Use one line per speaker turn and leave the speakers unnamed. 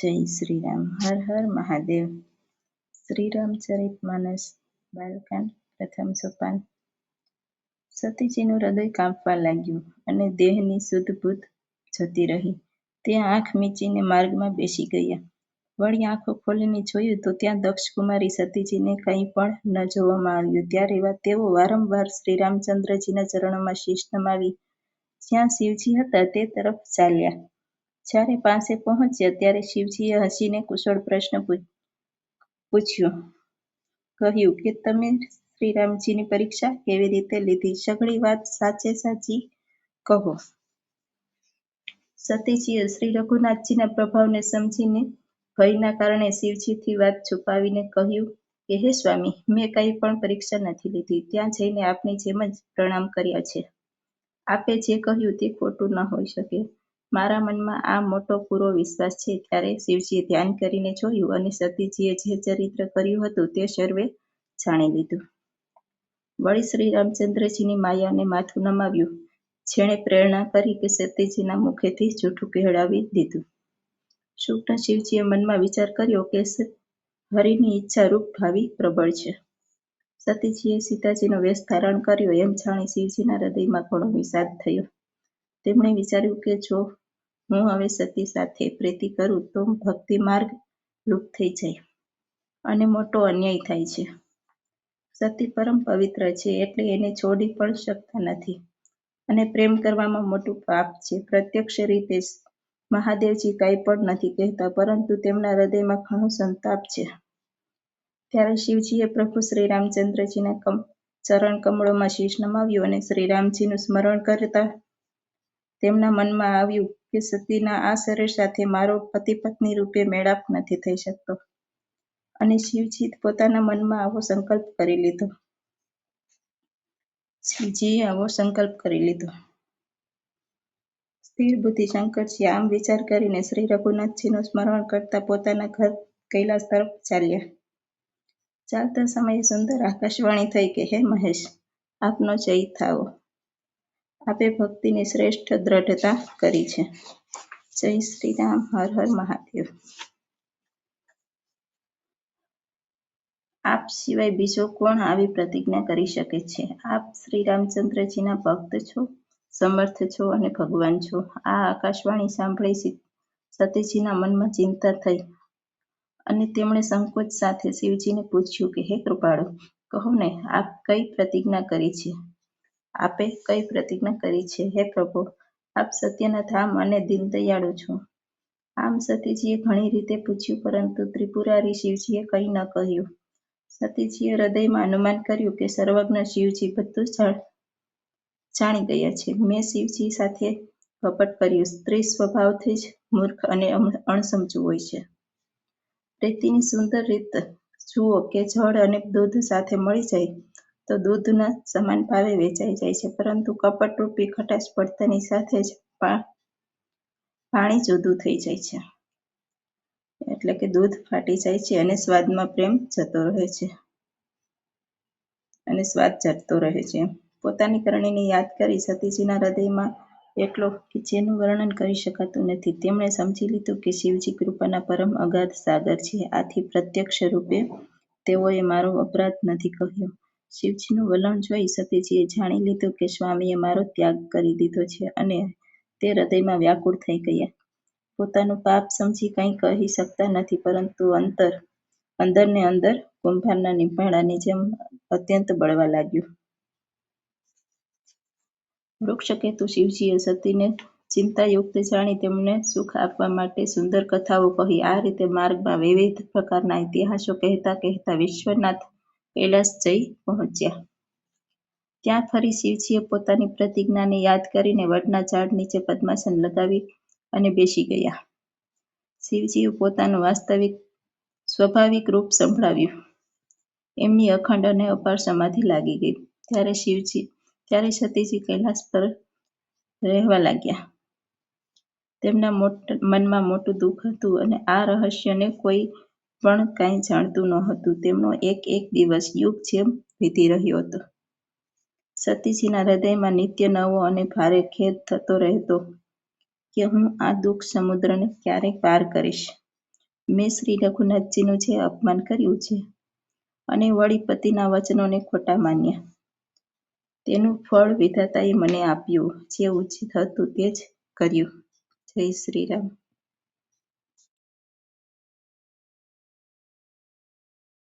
જય શ્રી રામ હર હર મહાદેવ. શ્રી રામચરિત માનસ બાલકાંડ પ્રથમ સોપાન. સતીજીનું હૃદય કાંપવા લાગ્યું અને દેહની શુદ્ધબુદ્ધ જતી રહી. તે આંખ મીચીને માર્ગમાં બેસી ગયા. વળી આંખો ખોલીને જોયું તો ત્યાં દક્ષકુમારી સતીજીને કંઈ પણ ન જોવામાં આવ્યું. ત્યારે એવા તેઓ વારંવાર શ્રી રામચંદ્રજીના ચરણોમાં શીશ નમાવી જ્યાં શિવજી હતા તે તરફ ચાલ્યા. જ્યારે પાસે પહોંચ્યા ત્યારે શિવજીએ હસીને કુશળ પ્રશ્ન પૂછ્યો, કહ્યું કે તમે શ્રીરામજીની પરીક્ષા કેવી રીતે લીધી? સઘળી વાત સાચે સાચી કહો. સતીજીએ શ્રી રઘુનાથજીના પ્રભાવને સમજીને ભયના કારણે શિવજીથી વાત છુપાવીને કહ્યું કે, હે સ્વામી, મેં કંઈ પણ પરીક્ષા નથી લીધી. ત્યાં જઈને આપની જેમ જ પ્રણામ કર્યા છે. આપે જે કહ્યું તે ખોટું ન હોઈ શકે. મારા મનમાં આ મોટો પૂરો વિશ્વાસ છે. ત્યારે શિવજીએ ધ્યાન કરીને જોયું અને સતીજીએ જે ચરિત્ર કર્યું હતું તે સર્વે જાણી લીધું. વળી શ્રી રામચંદ્રજીની માયાને માથું નમાવ્યું. જેણે પ્રેરણા કરી કે સતીજીના મુખેથી જૂઠું કહેડાવી દીધું. શુક્ન શિવજીએ મનમાં વિચાર કર્યો કે હરિની ઈચ્છા રૂપ ભાવી પ્રબળ છે. સતીજીએ સીતાજીનો વેશ ધારણ કર્યો એમ જાણી શિવજીના હૃદયમાં ઘણો વિષાદ થયો. તેમણે વિચાર્યું કે જો હું હવે સતી સાથે પ્રીતિ કરું તો ભક્તિ માર્ગ લુપ્ત થઈ જાય અને મોટો અન્યાય થાય છે. સતી પરમ પવિત્ર છે એટલે એને છોડી પણ શકતા નથી અને પ્રેમ કરવામાં મોટું પાપ છે. પ્રત્યક્ષ રીતે મહાદેવજી કાંઈ પણ નથી કહેતા પરંતુ તેમના હૃદયમાં ઘણો સંતાપ છે. ત્યારે શિવજીએ પ્રભુ શ્રી રામચંદ્રજીના ચરણ કમળોમાં શીશ નમાવ્યું અને શ્રી રામજીનું સ્મરણ કરતા તેમના મનમાં આવ્યું કે સતીના આ શરીર સાથે મારો પતિ પત્ની રૂપે મેળાપ નથી થઈ શકતો. અને શિવજી પોતાના મનમાં આવો સંકલ્પ કરી લીધો. શિવજીએ આવો સંકલ્પ કરી લીધો. સ્થિર બુદ્ધિ શંકરજી આમ વિચાર કરીને શ્રી રઘુનાથજીનું સ્મરણ કરતા પોતાના ઘર કૈલાસ તરફ ચાલ્યા. ચાલતા સમયે સુંદર આકાશવાણી થઈ કે, હે મહેશ, આપનો જય થાવો. આપે ભક્તિની શ્રેષ્ઠ દ્રઢતા કરી છે. જય શ્રી રામ, હર હર મહાદેવ. આપ સિવાય બીજો કોણ આવી પ્રતિજ્ઞા કરી શકે છે? આપ શ્રી રામચંદ્રજીના ભક્ત છો, સમર્થ છો અને ભગવાન છો. આ આકાશવાણી સાંભળી સતીજીના મનમાં ચિંતા થઈ અને તેમણે સંકોચ સાથે શિવજીને પૂછ્યું કે, હે કૃપાળુ, કહો ને, આપ કઈ પ્રતિજ્ઞા કરી છે? આપે કઈ પ્રતિજ્ઞા કરી છે? હે પ્રભુ, આપ સત્યના ધામ અને દીનદયાળુ છો. આમ સતીજીએ ઘણી રીતે પૂછ્યું, પરંતુ ત્રિપુરારી શિવજીએ કંઈ ન કહ્યું. સતીજીએ હૃદયમાં અનુમાન કર્યું કે સર્વજ્ઞ શિવજી બધું જાણી ગયા છે. મેં શિવજી સાથે કપટ કર્યું. સ્ત્રી સ્વભાવથી જ મૂર્ખ અને અણસમજુ હોય છે. પ્રીતિની સુંદર રીત જુઓ કે જળ અને દૂધ સાથે મળી જાય. તો દૂધના સમાન ભાવે વેચાઈ જાય છે, પરંતુ કપટરૂપી ખટાશ પડતાની સાથે જ પાણી જુદું થઈ જાય છે. એટલે કે દૂધ ફાટી જાય છે અને સ્વાદમાં પ્રેમ જતો રહે છે. અને સ્વાદ જતો રહે છે. પોતાની કરણીને યાદ કરી સતીજીના હૃદયમાં એટલો કે જેનું વર્ણન કરી શકાતું નથી. તેમણે સમજી લીધું કે શિવજી કૃપાના પરમ અગાધ સાગર છે. આથી પ્રત્યક્ષ રૂપે તેઓએ મારો અપરાધ નથી કહ્યો. શિવજીનું વલણ જોઈ સતીજીએ જાણી લીધું કે સ્વામીએ મારો ત્યાગ કરી દીધો છે અને તે હૃદયમાં વ્યાકુળ થઈ ગયા. પોતાનું પાપ સમજી કંઈ કહી શકતા નથી, પરંતુ અંતર અંદર ને અંદર કુંભારના નિભાણાની જેમ અત્યંત બળવા લાગ્યું. વૃક્ષકેતુ શિવજીએ સતીને ચિંતાયુક્ત જાણી તેમને સુખ આપવા માટે સુંદર કથાઓ કહી, આ રીતે માર્ગમાં વિવિધ પ્રકારના ઇતિહાસો કહેતા કહેતા વિશ્વનાથ કૈલાસ જઈ પહોંચ્યા. ત્યાં ફરી શિવજીએ પોતાની પ્રતિજ્ઞાને યાદ કરીને વડના ઝાડ નીચે પદ્માસન લગાવી અને બેસી ગયા. શિવજીએ પોતાનું વાસ્તવિક, સ્વાભાવિક રૂપ સંભળાવ્યું. એમની અખંડ અને અપાર સમાધિ લાગી ગઈ. ત્યારે શિવજી, ત્યારે સતીજી કૈલાસ પર રહેવા લાગ્યા. તેમના મનમાં મોટું દુઃખ હતું અને આ રહસ્યને કોઈ પણ કાંઈ જાણતું નહોતું. તેમનો એક એક દિવસ યુગ જેમ વીતી રહ્યો હતો. સતીજીના હૃદયમાં નિત્ય નવો અને ભારે ખેદ થતો રહેતો કે હું આ દુઃખ સમુદ્રને ક્યારેક પાર કરીશ. મેં શ્રી રઘુનાથજીનું જે અપમાન કર્યું છે અને વળી પતિના વચનોને ખોટા માન્યા. તેનું ફળ વિધાતાએ મને આપ્યું. જે ઉચિત હતું તે જ કર્યું. જય શ્રી રામ.